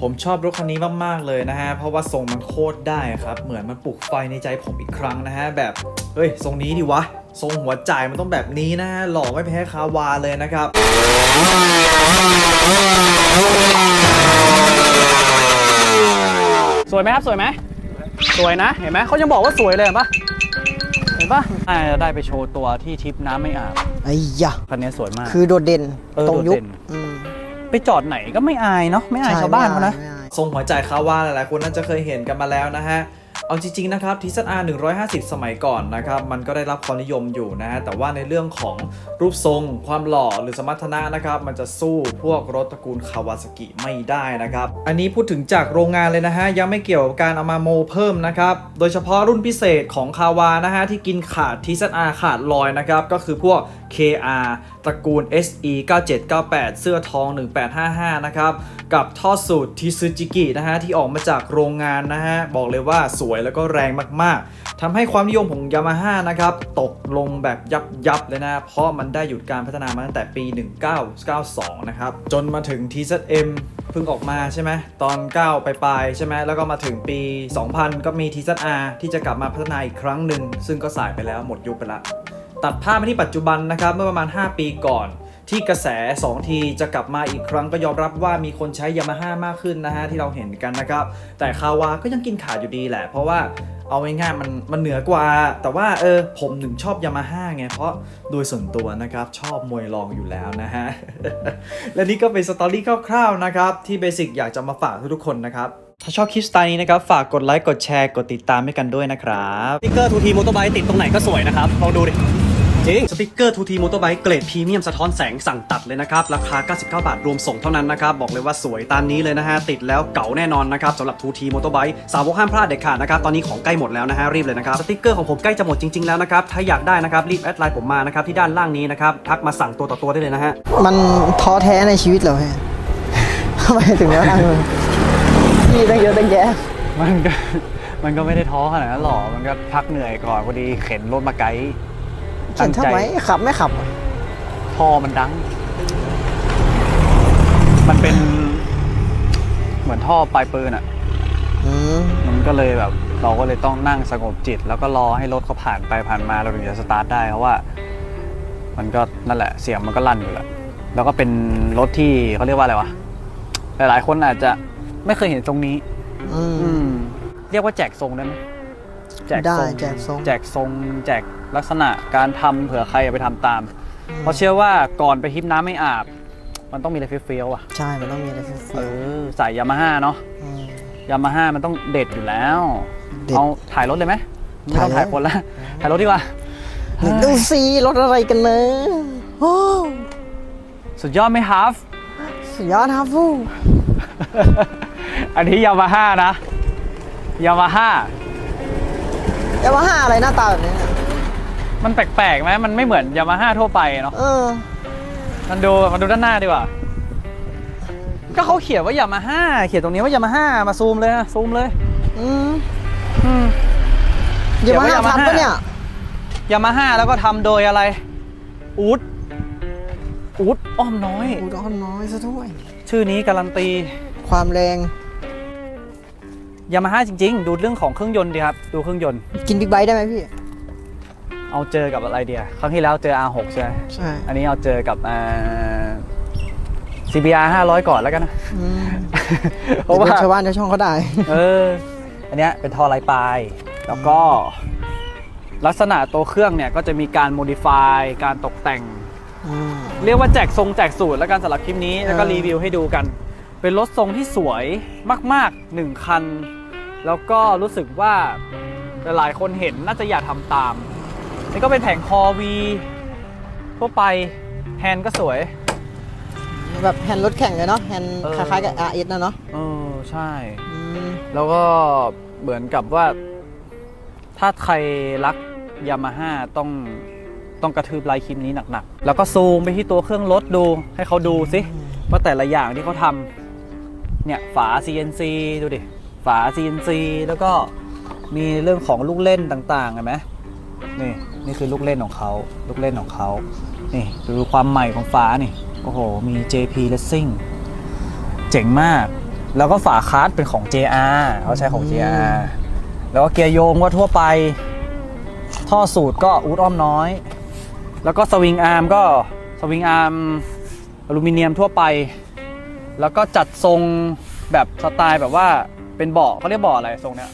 ผมชอบรถคันนี้มากๆเลยนะฮะ เพราะว่าทรงมันโคตรได้ครับ เหมือนมันปลุกไฟในใจผมอีกครั้งนะฮะ แบบ เฮ้ย ทรงนี้ดิวะ ทรงหัวจ่ายมันต้องแบบนี้นะฮะ หล่อไม่แพ้คาวาเลยนะครับสวยไหมครับ สวยไหมสวยนะ เห็นไหมเขายังบอกว่าสวยเลยเห็นปะเห็นปะอ่าได้ไปโชว์ตัวที่ทริปน้ำไม่อาบไอ้ยะคันนี้สวยมาก คือโดดเด่นเออตรงยุโดคดเด่น อืม ไปจอดไหนก็ไม่อายเนาะไม่อายใชาวบ้านเขานะไม่อายทรงหัวใจคาวาหลายๆคนน่าจะเคยเห็นกันมาแล้วนะฮะ เอาจริง ๆ นะครับทีซันอา150 สมัยก่อนนะครับ มันก็ได้รับความนิยมอยู่นะฮะ แต่ว่าในเรื่องของรูปทรง ความหล่อหรือสมรรถนะนะครับ มันจะสู้พวกรถตระกูลคาวาซากิไม่ได้นะครับ อันนี้พูดถึงจากโรงงานเลยนะฮะ ยังไม่เกี่ยวกับการเอามาโมเพิ่มนะครับ โดยเฉพาะรุ่นพิเศษของคาวานะฮะที่กินขาดทีซันอาขาดลอยนะครับ ก็คือพวก KR ตระกูล SE 9798 เสื้อทอง 1855 นะครับ กับท่อสูตรทิซึจิกินะฮะ ที่ออกมาจากโรงงานนะฮะ บอกเลยว่าสวยแล้วก็แรงมากๆทำให้ความนิยมของยามาฮ่านะครับ ตกลงแบบยับยับๆเลยนะ เพราะมันได้หยุดการพัฒนามาตั้งแต่ปี 1992 นะครับ จนมาถึง TZM เพิ่งออกมาใช่ไหมตอน 9 ไปลายใช่ไหมแล้วก็มาถึงปี 2000 ก็มี TZR ที่จะกลับมาพัฒนาอีกครั้งหนึ่งซึ่งก็สายไปแล้วหมดยุคไปแล้ว ตัดภาพมาที่ปัจจุบันนะครับเมื่อประมาณ 5 ปีก่อน ที่กระแส2ทีจะกลับมาอีกครั้งก็ยอมรับว่ามีคนใช้ยามาฮ่ามากขึ้นนะฮะที่เราเห็นกันนะครับ แต่คาวาก็ยังกินขาดอยู่ดีแหละ เพราะว่าเอาง่ายๆมันมันเหนือกว่า แต่ว่าเออผมถึงชอบยามาฮ่าไง เพราะโดยส่วนตัวนะครับ ชอบมวยรองอยู่แล้วนะฮะ และนี่ก็เป็นสตอรี่คร่าวๆนะครับ ที่เบสิกอยากจะมาฝากทุกๆคนนะครับถ้าชอบคลิปสไตล์นี้นะครับ ฝากกดไลค์ กดแชร์ กดติดตามให้กันด้วยนะครับสติ๊กเกอร์ทูทีมอเตอร์ไบค์ติดตรงไหนก็สวยนะครับ ลองดูดิ จริง สติ๊กเกอร์ทูทีมอเตอร์ไบค์เกรดพรีเมียมสะท้อนแสงสั่งตัดเลยนะครับ ราคา 99 บาทรวมส่งเท่านั้นนะครับ บอกเลยว่าสวยตามนี้เลยนะฮะ ติดแล้วเก๋าแน่นอนนะครับสำหรับทูทีมอเตอร์ไบค์สาวกห้ามพลาดเด็ดขาดนะครับ ตอนนี้ของใกล้หมดแล้วนะฮะ รีบเลยนะครับ สติ๊กเกอร์ของผมใกล้จะหมดจริงๆแล้วนะครับ ถ้าอยากได้นะครับรีบแอดไลน์ผมมานะครับที่ด้านล่างนี้นะครับทักมาสั่งตัวต่อตัวได้เลยนะฮะมันท้อแท้ในชีวิตเหรอฮะทำไมถึงแล้วทางมึงพี่ตั้งเยอะตั้งแยะมันก็มันก็ไม่ได้ท้อขนาดนั้นหรอกมันก็พักเหนื่อยก่อนพอดีเข็นรถมาไกด์ เขียนทำไมขับไม่ขับอะท่อมันดัง มันเป็นเหมือนท่อปลายปืนอะอืมมันก็เลยแบบ เราก็เลยต้องนั่งสงบจิต แล้วก็รอให้รถเขาผ่านไปผ่านมาเราถึงจะสตาร์ทได้เพราะว่า มันก็นั่นแหละ เสียงมันก็ลั่นอยู่แล้วแล้วก็เป็นรถที่เขาเรียกว่าอะไรวะหลายๆคนอาจจะไม่เคยเห็นทรงนี้ อืมอืมเรียกว่าแจกทรงได้ไหม แจกได้ทรงแจกทรง แจกทรง แจกลักษณะการทำเผื่อใครเอาไปทำตาม เพราะเชื่อว่าก่อนไปทริปน้ำไม่อาบ มันต้องมีอะไรเฟี้ยวๆอะใช่ มันต้องมีอะไรเฟี้เอยวอใส่ยามาฮ่าเนาะๆอืม ยามาฮ่ามันต้องเด็ดอยู่แล้ว เด็ดเอาถ่ายรถเลยไหมไม่ต้องถ่าถ่ายยเลยคนละถ่ายรถดีกว่าดูสิรถอะไรกันเนอะโอ้สุดยอดไหมครับสุดยอดครับฟูอันนี้ยามาฮ่านะยามาฮ่า ยามาฮ่าอะไรหน้าตาแบบนี้เนี่ยมันแปลกๆไหมมันไม่เหมือนยามาฮ่าทั่วไปเนาะเออ มันดูมันดูด้านหน้าดีกว่า ก็เขาเขียนว่ายามาฮ่าเขียนตรงนี้ว่ายามาฮ่ามาซูมเลยนะซูมเลย อืมอืมยามาฮ่าเดี๋ยวว่าทันปะ Yamaha เนี่ยยามาฮ่าแล้วก็ทำโดยอะไร อูดอูดอ้อมน้อยอูดอนน้อยซะด้วย ชื่อนี้การันตี ความแรง ยามาฮ่าจริง ๆ ดูเรื่องของเครื่องยนต์ดีครับ ดูเครื่องยนต์ กินบิ๊กไบค์ได้ไหมพี่ เอาเจอกับอะไรเดียครั้งที่แล้วเจอ R6 ใช่ไหมใช่อันนี้เอาเจอกับอ่า CBR 500 ก่อนแล้วกันนะ อืมเพราะว่า ดี๋ยชาวบ้านชาวช่องเขาได้ เออ อันเนี้ยเป็นท่อไร้ปลาย แล้วก็ ลักษณะตัวเครื่องเนี่ย ก็จะมีการโมดิฟายการตกแต่งอืมเรียกว่าแจกทรงแจกสูตรแล้วกันสำหรับคลิปนี้ แล้วก็เออ รีวิวให้ดูกัน เป็นรถทรงที่สวยมากๆหนึ่งคัน แล้วก็รู้สึกว่าหลายๆคนเห็นน่าจะอยากทำตาม นี่ก็เป็นแผงคอวีทั่วไปแฮนด์ก็สวย แบบแฮนด์รถแข่งเลยเนาะแฮนด์เออ คล้ายๆกับ RS นะเนาะเออใช่ อืมแล้วก็เหมือนกับว่า ถ้าใครรักยามาฮ่าต้องต้องกระทืบไลค์คลิปนี้หนักๆ แล้วก็ซูมไปที่ตัวเครื่องรถดู ให้เขาดูสิว่าแต่ละอย่างที่เขาทำเนี่ยฝา CNC ดูดิ ฝา CNC แล้วก็มีเรื่องของลูกเล่นต่างๆเห็นไหมนี่นี่คือลูกเล่นของเขาลูกเล่นของเขานี่ดูความใหม่ของฝานี่โอ้โหมี JP Racing เจ๋งมาก แล้วก็ฝาคาร์ดเป็นของ JR เขาใช้ของ JR แล้วก็เกียร์โยงก็ทั่วไป ท่อสูตรก็อูดอ้อมน้อย แล้วก็สวิงอาร์มก็สวิงอาร์มอลูมิเนียมทั่วไป แล้วก็จัดทรงแบบสไตล์แบบว่า เป็นเบาะเขาเรียกเบาะอะไรทรงเนี้ย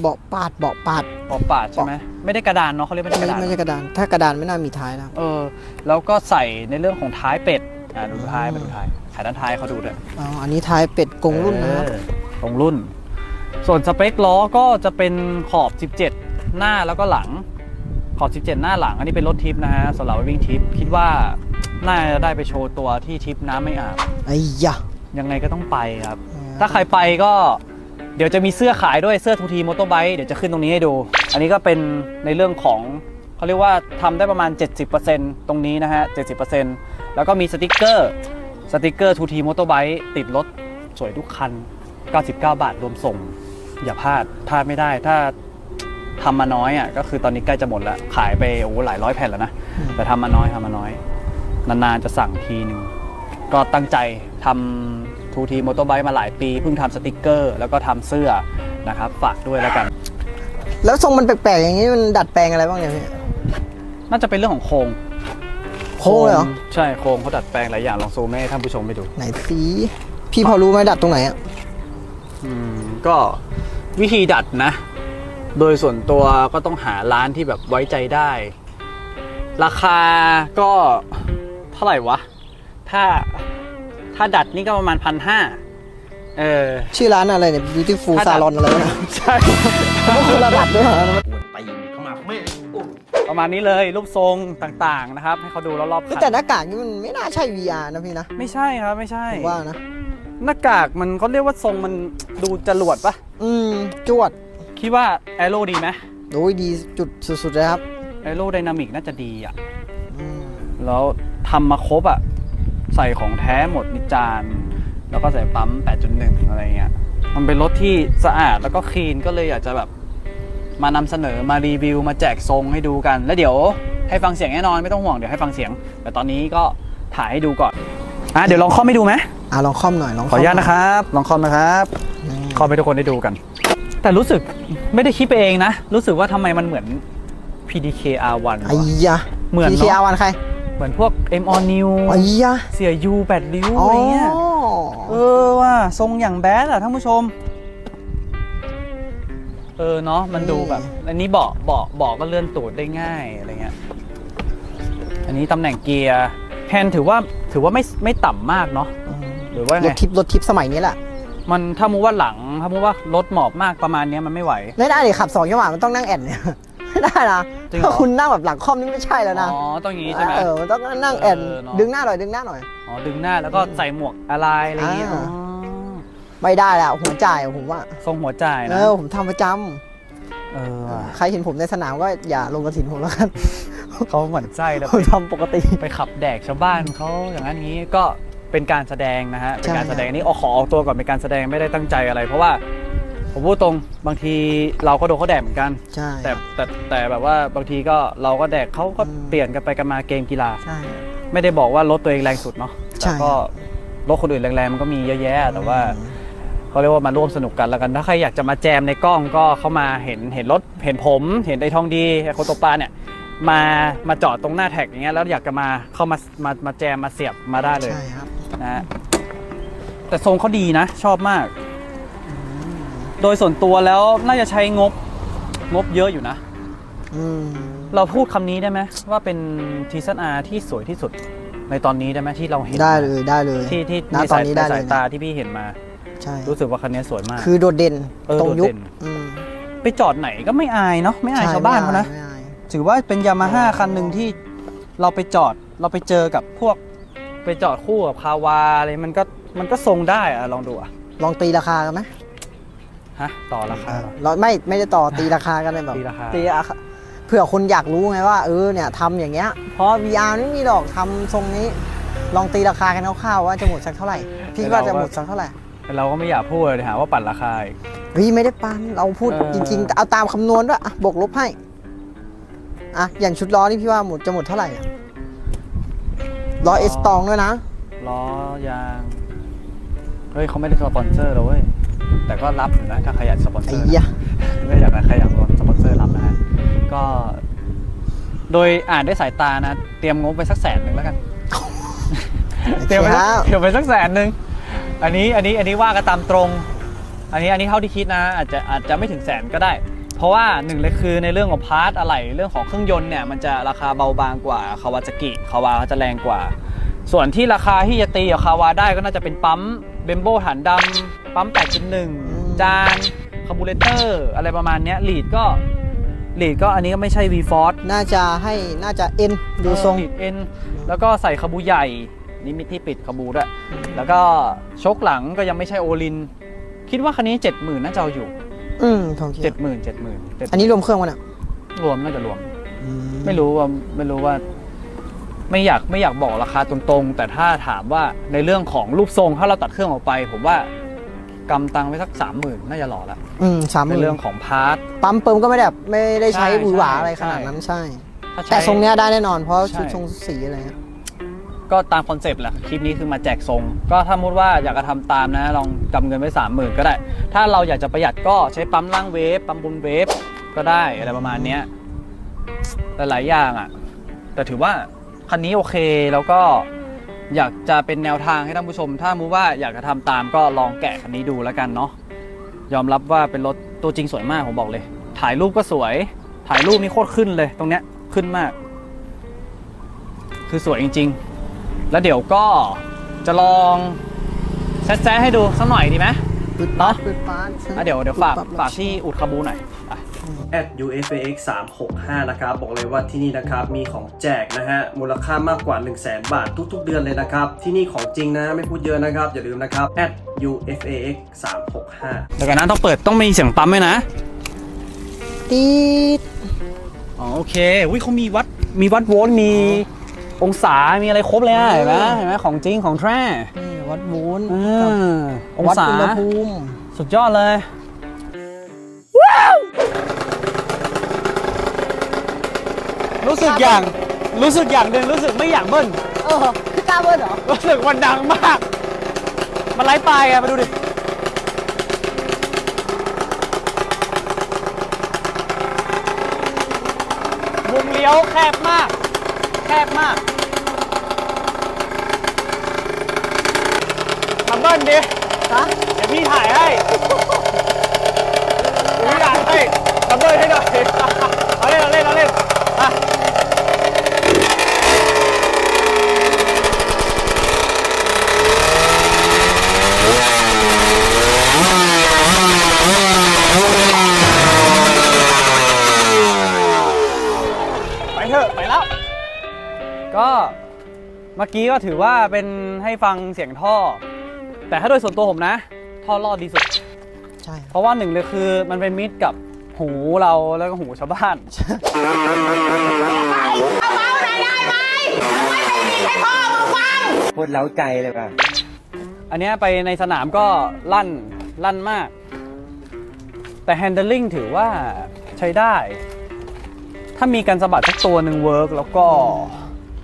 เบาะปาดเบาะปาด เบาะปาดใช่ไหมไม่ได้กระดานเนาะเขาเรียกไม่ได้กไม่ระดานไม่ใช่กระดาน ถ้ากระดานไม่น่ามีท้ายแล้วเออ แล้วก็ใส่ในเรื่องของท้ายเป็ดอ่าดูท้ายมาดูท้ายถ่ายด้านท้ายเขาดูด้วย อ๋อ อันนี้ท้ายเป็ดกงรุ่นนะครับ เออตรงรุ่น ส่วนสเปคล้อก็จะเป็นขอบ 17 หน้าแล้วก็หลัง ขอบ 17 หน้าหลัง อันนี้เป็นรถทิปนะฮะสำหรับวิ่งทิป คิดว่าน่าจะได้ไปโชว์ตัวที่ทิปน้ำไม่อาบ ไอ้ยะยังไงก็ต้องไปครับอืมถ้าใครไปก็ เดี๋ยวจะมีเสื้อขายด้วยเสื้อทูทีมอเตอร์ไบค์เดี๋ยวจะขึ้นตรงนี้ให้ดู อันนี้ก็เป็นในเรื่องของเขาเรียกว่าทำได้ประมาณ 70%ตรงนี้นะฮะ 70%แล้วก็มีสติกเกอร์สติกเกอร์ทูทีมอเตอร์ไบค์ติดรถสวยทุกคัน 99 บาทรวมส่ง อย่าพลาดพลาดไม่ได้ถ้าทำมาน้อยอะก็คือตอนนี้ใกล้จะหมดแล้ว ขายไปโอ้โหหลายร้อยแผ่นแล้วนะ แต่ทำมาน้อยทำมาน้อย นานๆจะสั่งทีหนึ่งก็ตั้งใจทำ ทูทีมอเตอร์ไบค์มาหลายปี เพิ่งทำสติกเกอร์ แล้วก็ทำเสื้อนะครับฝากด้วยแล้วกัน แล้วทรงมันแปลกๆอย่างนี้มันดัดแปลงอะไรบ้างเนี่ยพี่น่าจะเป็นเรื่องของโครงโค้งเลยเหรอ ใช่โครงเขาดัดแปลงหลายอย่างลองซูมให้ท่านผู้ชมไปดู ไหนสีพี่พอรู้ไหมดัดตรงไหนอะอืมก็วิธีดัดนะ โดยส่วนตัวก็ต้องหาร้านที่แบบไว้ใจได้ ราคาก็เท่าไหร่วะ ถ้า ถ้าดัดนี่ก็ประมาณพันห้าเออ ชื่อร้านอะไรเนี่ย beautiful ถ้าดัด salon อะไรวะเนี่ยใช่ ก็คือระดับด้วยเหรอตีเข้ามาไม่ประมาณนี้เลยรูปทรงต่างๆนะครับ ให้เขาดูรอบๆเฮ้ยคันแต่หน้ากากนี่มันไม่น่าใช่ VR นะพี่นะไม่ใช่ครับไม่ใช่ ผมว่านะ หน้ากากมันเขาเรียกว่าทรงมันดูจรวดปะอืม จวดคิดว่าแอโรดีไหมโอ้ยดีจุดสุดๆเลยครับแอโรไดนามิกน่าจะดีอะ อืมแล้วทำมาครบอะ ใส่ของแท้หมดนิจานแล้วก็ใส่ปั๊ม 8.1 อะไรเงี้ย มันเป็นรถที่สะอาดแล้วก็คลีนก็เลยอยากจะแบบมานำเสนอมารีวิว มาแจกทรงให้ดูกัน แล้วเดี๋ยวให้ฟังเสียงแน่นอนไม่ต้องห่วงเดี๋ยวให้ฟังเสียง แต่ตอนนี้ก็ถ่ายให้ดูก่อนอะเดี๋ยวลองคอมให้ดูไหมอะลองคอมหน่อยลองขออนุญาตนะครับ ลองคอมนะครับอืมคอมให้ทุกคนได้ดูกัน แต่รู้สึกไม่ได้คิดไปเองนะ รู้สึกว่าทำไมมันเหมือน PDK R1 ไอ้วะยะ เหมือนเนอะพีเคอาวันใคร เหมือนพวก M on New ไอ้ยะเสียยูแปดริ้วอ๋ออะไรเงี้ยเออว่าทรงอย่างแบดอะท่านผู้ชม เออเนาะมันดูแบบ อันนี้เบาะเบาะเบาะก็เลื่อนตูดได้ง่ายอะไรเงี้ยอันนี้ตำแหน่งเกียร์แฮนด์ถือว่าถือว่าไม่ไม่ต่ำมากเนาะอืมหรือว่ารไงถทิปรถทิปสมัยนี้แหละมันถ้ามูว่าหลังถ้ามูว่ารถหมอบมากประมาณเนี้ยมันไม่ไหวไม่ได้เลยขับสองจังหวะมันต้องนั่งแอนเนี่ย ไม่ได้นะจริงเหรอ ถ้าคุณนั่งแบบหลังคอมนี่ไม่ใช่แล้วนะ อ๋อต้องอย่างงี้ใช่ไหม เออมันต้องนั่งแอนเออเนอะ ดึงหน้าหน่อยดึงหน้าหน่อย อ๋อดึงหน้าแล้วก็ใส่หมวกอะไรอะไรอย่างเงี้ยอ่าอ๋อไม่ได้แล้วหัวจ่ายผมว่าทรงหัวจ่ายเอนะอผมทำประจำเออว่ะใครเห็นผมในสนามก็อย่าลงกระถินผมแล้วกันเขาหมั่นไส้แล้ว ผมทำปกติ ไปขับแดกชาวบ้านเขาอย่างนั้นนี้ก็เป็นการแสดงนะฮะเป็นการแสดงใช่อันนี้เอาขอออกตัวก่อนเป็นการแสดงไม่ได้ตั้งใจอะไร เพราะว่า ผมพูดตรงบางทีเราก็โดนเขาแดกเหมือนกัน ใช่แต่แต่แต่แบบว่าบางทีก็เราก็แดกเขาก็อืมเปลี่ยนกันไปกันมาเกมกีฬา ใช่ ไม่ได้บอกว่ารถตัวเองแรงสุดเนาะใช่แต่ก็รถคนอื่นแรงๆมันก็มีเยอะแยะ แต่ว่าเขาเรียกว่ามาร่วมสนุกกันแล้วกัน ถ้าใครอยากจะมาแจมในกล้องก็เข้ามาเห็นเห็นรถเห็นผม เห็นไอ้ทองดีไอ้โคโตปาเนี่ยมามาจอดตรงหน้าแท็กอย่างเงี้ยแล้วอยากจะมาเข้ามามามาแจมมาเสียบมาได้เลยใช่ครับนะฮะแต่ทรงเขาดีนะ ชอบมาก โดยส่วนตัวแล้วน่าจะใช้งบงบเยอะอยู่นะอืมเราพูดคำนี้ได้ไหมว่าเป็นทีซันอาที่สวยที่สุดในตอนนี้ได้ไหมที่เราเห็นได้มาเลยได้เลยที่ที่ณในตอสานยนี้ในได้เลสายยตานะที่พี่เห็นมาใช่รู้สึกว่าคันนี้สวยมาก คือโดดเด่นเออตรงยุคโดดเด่นอืมไปจอดไหนก็ไม่อายเนาะไม่อายใชาวบ้านเขานะไม่อายถือว่าเป็นยามาฮ่าคันหนึ่งที่เราไปจอดเราไปเจอกับพวก ไปจอดคู่กับคาวาอะไรมันก็มันก็ทรงได้อะลองดูอะลองตีราคากันไหม ฮะต่อราคาเหรอ เราไม่ไม่ได้ต่อตีราคากันเลยแบบตีราคาตีราคาเผื่อคนอยากรู้ไงว่าเออเนี่ยทำอย่างเงี้ยเพราะ VR ไม่มีหรอกทำทรงนี้ ลองตีราคากันคร่าวๆว่าจะหมดสักเท่าไหร่พี่ว่าจะหมดสักเท่าไหร่แต่เราก็ไม่อยากพูดเลยหาว่าปั่นราคาอีกเฮ้ยไม่ได้ปันเราพูดเออ จริงๆเอาตามคำนวณด้วยอะบวกลบให้อะอย่างชุดล้อนี่พี่ว่าหมดจะหมดเท่าไหร่อะล้อเอสตองด้วยนะล้อยาง เฮ้ยเขาไม่ได้สปอนเซอร์เราเว้ย แต่ก็รับอยู่นะถ้าใครอยากสปอนเซไอ้อร์นะยะไม่อยากนะใครอยากสปอนเซอร์รับนะฮะก็โดยอ่านด้วยสายตานะ เตรียมงบไปสักแสนหนึ่งแล้วกัน เตรียมไปสักเตรียมไปสักแสนหนึ่งอันนี้อันนี้อันนี้ว่ากันตามตรง อันนี้อันนี้เท่าที่คิดนะ อาจจะอาจจะไม่ถึงแสนก็ได้ เพราะว่าหนึ่งเลยคือในเรื่องของพาร์ทอะไรเรื่องของเครื่องยนต์เนี่ยมันจะราคาเบาบางกว่าคาวาซากิคาวาจะแรงกว่า ส่วนที่ราคาที่จะตีกับคาวาได้ก็น่าจะเป็นปั๊มเบมโบฐานดำปั๊ม8.1 จานคาร์บูเรเตอร์อะไรประมาณเนี้ยลีดก็ลีดก็อันนี้ก็ไม่ใช่ V Force น่าจะให้น่าจะเอ็นดูทรงลีดเอ็นแล้วก็ใส่คาบูใหญ่นี่มีที่ปิดคาบูด้วย แล้วก็ชกหลังก็ยังไม่ใช่โอลิน คิดว่าคันนี้ 70,000น่าจะเอาอยู่ อืมผมคิด70,000 70,000อันนี้รวมเครื่องมันอะรวมน่าจะรวม ไม่รู้ว่าไม่รู้ว่า ไม่อยากไม่อยากบอกราคาตรงๆ แต่ถ้าถามว่าในเรื่องของรูปทรงถ้าเราตัดเครื่องออกไป ผมว่ากำตังไว้สักสามหมื่นน่าจะหล่อละอืมสามหในมื่นเรื่องของพาร์ท ปั๊มเปิมก็ไม่ได้แบบไม่ได้ใช้ใช่หวือหวาใช่อะไรขนาดนั้นใช่ ถ้าใช้ แต่ทรงเนี้ยได้แน่นอนเพราะใช่ ชุดทรงสีอะไรเงี้ยก็ตามคอนเซปต์แหละคลิปนี้คือมาแจกทรง ก็ถ้ามุดว่าอยากจะทำตามนะลองกำเงินไว้สามหมื่นก็ได้ ถ้าเราอยากจะประหยัดก็ใช้ปั๊มล่างเวฟปั๊มบนเวฟก็ได้อะไรประมาณเนี้ยหลายๆอย่างอะ แต่ถือว่า คันนี้โอเคแล้วก็อยากจะเป็นแนวทางให้ท่านผู้ชม ถ้ามุว่าอยากจะทำตามก็ลองแกะคันนี้ดูแล้วกันเนาะยอมรับว่าเป็นรถตัวจริงสวยมากผมบอกเลย ถ่ายรูปก็สวย ถ่ายรูปนี่โคตรขึ้นเลย ตรงเนี้ยขึ้นมาก คือสวยจริง ๆ แล้วเดี๋ยวก็จะลองแซะๆให้ดูสักหน่อยดีไหมปืดเนอะปืดปาดอะเดี๋ยวเดี๋ยวฝากปึ๊บปั๊บฝากที่อุดคาบูหน่อยอะ at UFAX 365นะครับ บอกเลยว่าที่นี่นะครับมีของแจกนะฮะ มูลค่ามากกว่า 1 0 0 0 0แบาททุกๆ เดือนเลยนะครับ ที่นี่ของจริงนะ ไม่พูดเยอะนะครับ อย่าลืมนะครับ at UFAX 365เดี๋ยวกันนะต้องเปิดต้องมีเสียงปั๊มด้วยนะตีดอ๋อโอเคอุ้ยเขามีวัดมีวัดโวลต์มีองศา มีอะไรครบเลยอะเห็นไหมเห็นไหมของจริงของแท้นี่วัดโวลต์อืกับมองวัดศาอุณหภูมิ สุดยอดเลย รู้สึกอย่างรู้สึกอย่างหนึ่งรู้สึกไม่อยากเบิ้ลเออคือกล้าเบิ้ลเหรอรู้สึกมันดังมาก มันไร้ปลายอะมาดูดิวงเลี้ยวแคบมาก แคบมากมาเบิ้ลดิฮะเดี๋ยวพี่ถ่ายให้เดี๋ยวพี่ถ่ายให้มาเบิ้ลให้หน่อยเอาเล่นเอาเล่นเอาเล่นอะ ไปเถอะ ไปแล้ว ก็เมื่อกี้ก็ถือว่าเป็นให้ฟังเสียงท่อ แต่ถ้าโดยส่วนตัวผมนะ ท่อรอดดีสุด ใช่ เพราะว่าหนึ่งเลยคือมันเป็นมิตรกับ หูเราแล้วก็หูชาวบ้านพูดเล้าใจเลยป่ะอันเนี้ยไปในสนามก็ลั่นลั่นมาก แต่ handling ถือว่าใช้ได้ ถ้ามีการสะบัดสักตัวหนึ่งเวิร์กแล้วก็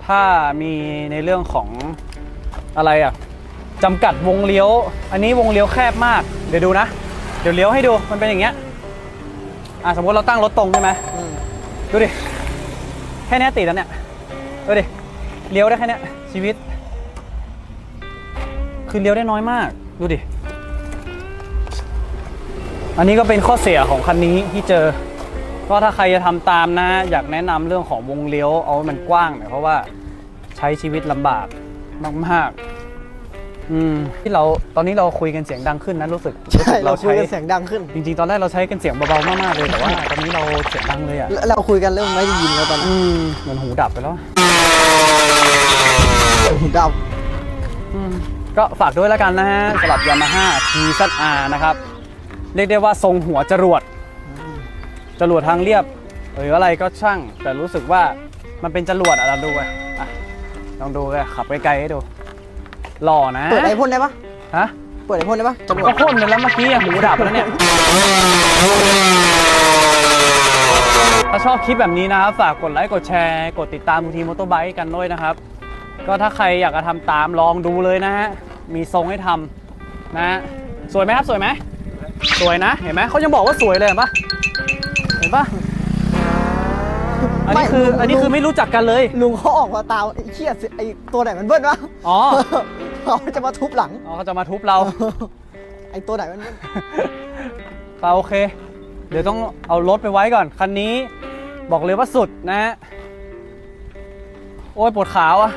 ถ้ามีในเรื่องของอะไรอะจำกัดวงเลี้ยว อันนี้วงเลี้ยวแคบมาก เดี๋ยวดูนะ เดี๋ยวเลี้ยวให้ดูมันเป็นอย่างเงี้ย อะสมมติเราตั้งรถตรงใช่ไหมอืมดูดิ แค่เนี้ยติดแล้วเนี่ยดูดิเลี้ยวได้แค่เนี้ยชีวิต คือเลี้ยวได้น้อยมาก ดูดิ อันนี้ก็เป็นข้อเสียของคันนี้ที่เจอ ก็ถ้าใครจะทำตามนะ อยากแนะนำเรื่องของวงเลี้ยวเอาให้มันกว้างหน่อยเพราะว่าใช้ชีวิตลำบากมากๆ อืมที่เราตอนนี้เราคุยกันเสียงดังขึ้นนะรู้สึกรู้ใช่สึกเราเราคุยใช้กันเสียงดังขึ้น จริงๆ ตอนแรกเราใช้กันเสียงเบาๆมากๆเลยแต่ว่าตอนนี้เราเสียงดังเลยอะแล้วเราคุยกันเริ่มไม่ได้ยินแล้วตอนนั้นอืมเหมือนหูดับไปแล้วหูดับอืมก็ฝากด้วยแล้วกันนะฮะสำหรับ Yamaha TZR นะครับ เรียกได้ว่าทรงหัวจรวด จรวดทางเรียบ หรืออะไรก็ช่าง แต่รู้สึกว่ามันเป็นจรวดอะเราดูไปอะลองดูเลยขับไกลๆให้ดู หล่อนะ เปิดไอพ่นได้ปะฮะ เปิดไอพ่นได้ปะจรวก็ดพ่นไปแล้วเมื่อกี้อะหูดับแล้วเนี่ย ถ้าชอบคลิปแบบนี้นะครับ ฝากกดไลค์ กดแชร์ กดติดตามมูทีมอเตอร์ไบค์กันด้วยนะครับ ก็ถ้าใครอยากจะทำตามลองดูเลยนะฮะ มีทรงให้ทำนะฮะ สวยไหมครับ สวยไหม สวยนะ เห็นไหม เขายังบอกว่าสวยเลยเห็นปะเห็นปะอันนี้คือไม่ลุงอันนี้คือไม่รู้จักกันเลย ลุงเขาออกมาตามไอ้เชี่ยสิไอ้ตัวไหนมันเบิ้ลวะ อ๋อ เขาจะมาทุบหลัง อ๋อเขาจะมาทุบเรา ไอ้ตัวไหนมันเบิ้ลเปล่าโอเค เดี๋ยวต้องเอารถไปไว้ก่อน คันนี้บอกเลยว่าสุดนะฮะ โอ้ยปวดขาว่ะ